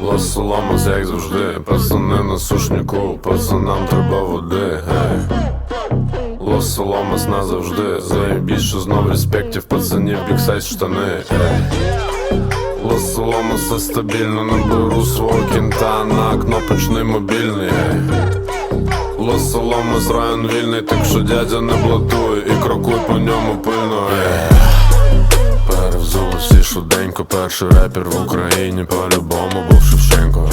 Лос Соломас, як завжди, пацани на сушняку, пацанам треба води, гей. Лос Соломас назавжди, заєбіть, що знов респектів, пацанів, біксайз штани, ей Лос Соломаса стабільно наберу свого кінта на кнопочний мобільний, Лос Соломас район вільний, так що дядя не блатуй і крокуй по ньому пильно, ей Перевзули всі швиденько, перший репер в Україні по-любому був Шевченко.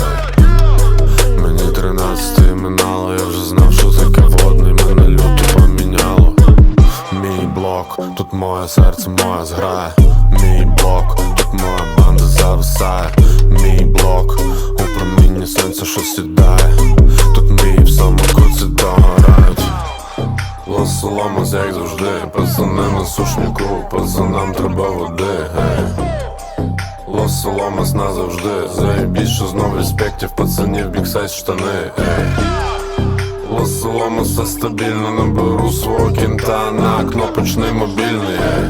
Мені 13 минало, я вже знав, що таке водний, мене люто поміняло. Мій блок, тут моє серце, моя зграя. Мій блок, тут моя зависає. Мій блок, у промінні сонця, що сідає. Тут мій в самому догорають. Лос Соломас, як завжди, пацани на сушняку, пацанам треба води, гей Лос Соломас назавжди, заєбіть, що знов респектів, пацанів, біксайз штани, ей Лос Соломаса стабільно наберу свого кінта на кнопочний мобільний, ей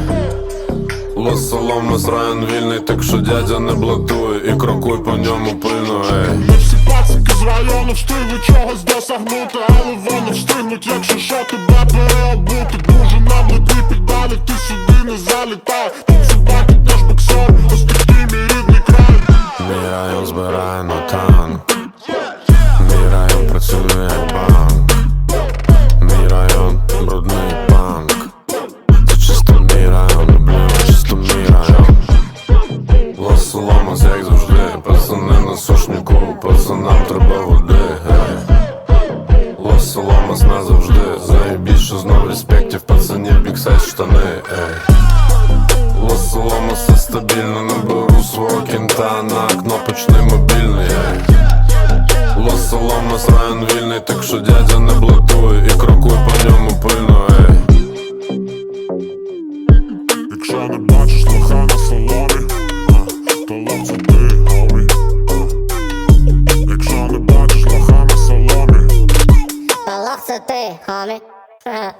Лос Соломас район вільний, так що дядя не блатує і крокуй по ньому пильно, ей. Ми всі пацики з району встигли чогось досягнути, але вони встигнуть, якщо що тебе переобути. Дуже наблюдний піддалі, ти сюди не залітай завжди, пацани на сушняку, пацанам треба води, Лос Соломас назавжди, заєбіть, що знов респектів, пацанів, біксайз штани, ей. Лос Соломаса стабільно наберу свого кінта на кнопочний мобільний ей. Лос Соломас район вільний, так що дядя не блатуй і крокуй по ньому пильно, ей. Якщо не а. Якщо не бачиш лоха на соломі Лох це ти, хомі. Ха.